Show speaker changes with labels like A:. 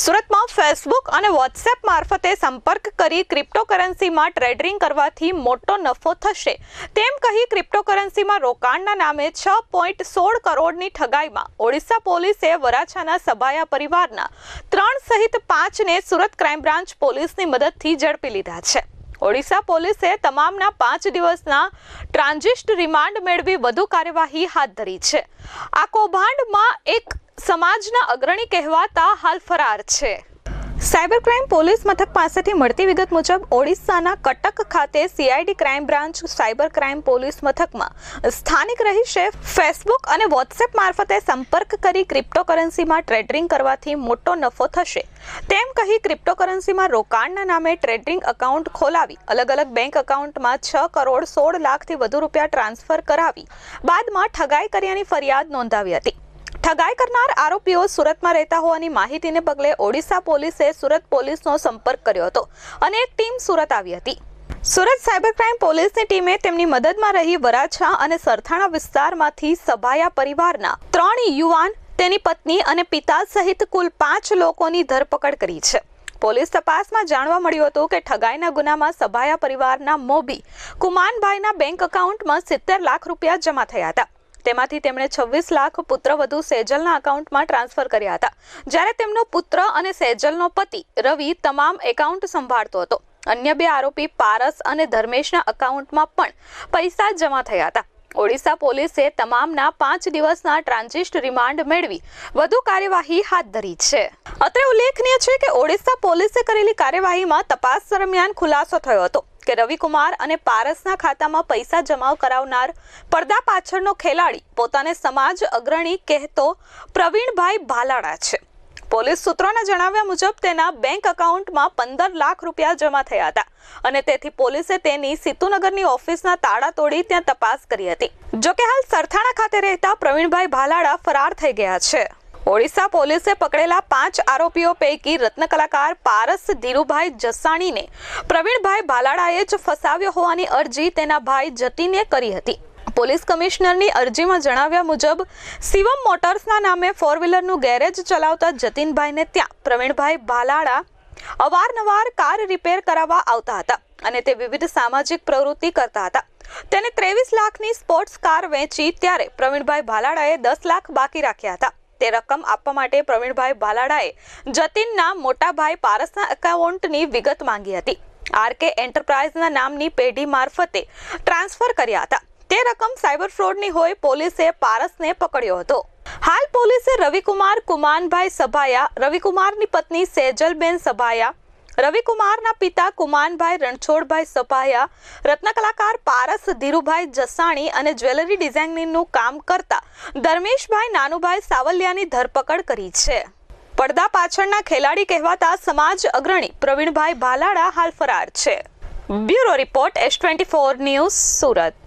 A: સુરતમાં ફેસબુક અને વોટ્સએપ મારફતે સંપર્ક કરી ક્રિપ્ટોકરન્સીમાં ટ્રેડિંગ કરવાથી મોટો નફો થશે. તેમ કહી ક્રિપ્ટોકરન્સીમાં રોકાણના નામે છ પોઈન્ટ સોળ કરોડની ઠગાઈમાં ઓડિશા પોલીસે વરાછાના સભાયા પરિવારના ત્રણ સહિત પાંચને સુરત ક્રાઇમ બ્રાન્ચ પોલીસની મદદથી ઝડપી લીધા છે. ઓડિશા પોલીસે તમામના પાંચ દિવસના ટ્રાન્ઝિસ્ટ રિમાન્ડ મેળવી વધુ કાર્યવાહી હાથ ધરી છે. આ કૌભાંડમાં એક સમાજના અગ્રણી કહેવાતા હાલ ફરાર છે. સાયબર ક્રાઇમ પોલીસ મથક પાસેથી મળતી વિગત મુજબ ઓડિશાના કટક ખાતે CID crime branch cyber crime police મથકમાં સ્થાનિક રહીશે ફેસબુક અને વોટ્સએપ મારફતે સંપર્ક કરી ક્રિપ્ટોકરન્સીમાં ટ્રેડિંગ કરવાથી મોટો નફો થશે. તેમ કહી ક્રિપ્ટોકરન્સીમાં રોકાણના નામે ટ્રેડિંગ એકાઉન્ટ ખોલાવી અલગ અલગ બેંક એકાઉન્ટમાં છ કરોડ સોળ લાખથી વધુ રૂપિયા ટ્રાન્સફર કરાવી. બાદમાં ઠગાઈ કર્યાની ફરિયાદ નોંધાવી હતી. ઠગાઈ કરનાર આરોપીઓ સુરતમાં રહેતા હોવાની માહિતીને પગલે ઓડિશા પોલીસે સુરત પોલીસનો સંપર્ક કર્યો હતો અને એક ટીમ સુરત આવી હતી. સુરત સાયબર ક્રાઇમ પોલીસની ટીમે તેમની મદદમાં રહી વરાછા અને સરથાણા વિસ્તારમાંથી સભાયા પરિવારના ત્રણ યુવાન, તેની પત્ની અને પિતા સહિત કુલ પાંચ લોકોની ધરપકડ કરી છે. પોલીસ તપાસમાં જાણવા મળ્યું હતું કે ઠગાઈના ગુનામાં સભાયા પરિવારના મોબી કુમાનભાઈના બેંક એકાઉન્ટમાં સિત્તેર લાખ રૂપિયા જમા થયા હતા. તેમાંથી તેમણે છવ્વીસ લાખ પુત્રવધુ સેજલના એકાઉન્ટમાં ટ્રાન્સફર કર્યા હતા. જ્યારે તેમનો પુત્ર અને સેજલનો પતિ રવિ તમામ એકાઉન્ટ સંભાળતો હતો. અન્ય બે આરોપી પારસ અને ધર્મેશના એકાઉન્ટમાં પણ પૈસા જમા થયા હતા. ઓડિશા પોલીસે તમામના પાંચ દિવસના ટ્રાન્ઝિસ્ટ રિમાન્ડ મેળવી. વધુ કાર્યવાહી હાથ ધરી છે. અત્રે ઉલ્લેખનીય છે કે ઓડિશા પોલીસે કરેલી કાર્યવાહીમાં તપાસ દરમિયાન ખુલાસો થયો હતો કે રવિકુમાર અને પારસના ખાતામાં પૈસા જમાવ કરાવનાર પડદા પાછળનો ખેલાડી પોતાને સમાજ અગ્રણી કહેતો પ્રવીણભાઈ ભાલાડા છે. પોલીસ સૂત્રોના જણાવ્યા મુજબ તેના બેંક એકાઉન્ટમાં પંદર લાખ રૂપિયા જમા થયા હતા અને તેથી પોલીસે તેની સિતુનગરની ઓફિસના તાળા તોડી ત્યાં તપાસ કરી હતી. જોકે હાલ સરથાણા ખાતે રહેતા પ્રવીણભાઈ ભાલાડા ફરાર થઈ ગયા છે. ઓડિશા પોલીસે પકડેલા પાંચ આરોપીઓ પૈકી રત્ન કલાકાર પારસ ધીરુભાઈ જસાણીને પ્રવીણભાઈ ભાલાડાએ જ ફસાવ્યો હોવાની અરજી તેના ભાઈ જતીને કરી હતી. પોલીસ કમિશનરની અરજીમાં જણાવ્યા મુજબ શિવમ મોટર્સના નામે ફોર વ્હીલરનું ગેરેજ ચલાવતા જતીનભાઈને ત્યાં પ્રવીણભાઈ ભાલાડા અવારનવાર કાર રિપેર કરાવવા આવતા હતા અને તે વિવિધ સામાજિક પ્રવૃત્તિ કરતા હતા. તેને ત્રેવીસ લાખની સ્પોર્ટ્સ કાર વેચી ત્યારે પ્રવીણભાઈ ભાલાડાએ દસ લાખ બાકી રાખ્યા હતા. તે રકમ આપવા માટે પ્રવીણભાઈ ભાલાડાએ જતીનના મોટાભાઈ પારસના એકાઉન્ટની વિગત માંગી હતી. આરકે એન્ટરપ્રાઇઝના નામની પેઢી મારફતે ટ્રાન્સફર કર્યા હતા. તે રકમ સાયબર ફ્રોડની હોય પોલીસે પારસને પકડ્યો હતો. હાલ પોલીસે રવિકુમાર કુમાનભાઈ સભાયા, રવિકુમારની પત્ની સેજલબેન સભાયા, રવિકુમારના પિતા કુમાનભાઈ રણછોડભાઈ સપાયા રત્નકલાકાર પારસ ધીરુભાઈ જસાણી અને જ્વેલરી ડિઝાઇનિંગનું કામ કરતા ધર્મેશભાઈ નાનુભાઈ સાવલિયાની ધરપકડ કરી છે. પડદા પાછળના ખેલાડી કહેવાતા સમાજ અગ્રણી પ્રવીણભાઈ ભાલાડા હાલ ફરાર છે. Bureau report S twenty four news Surat.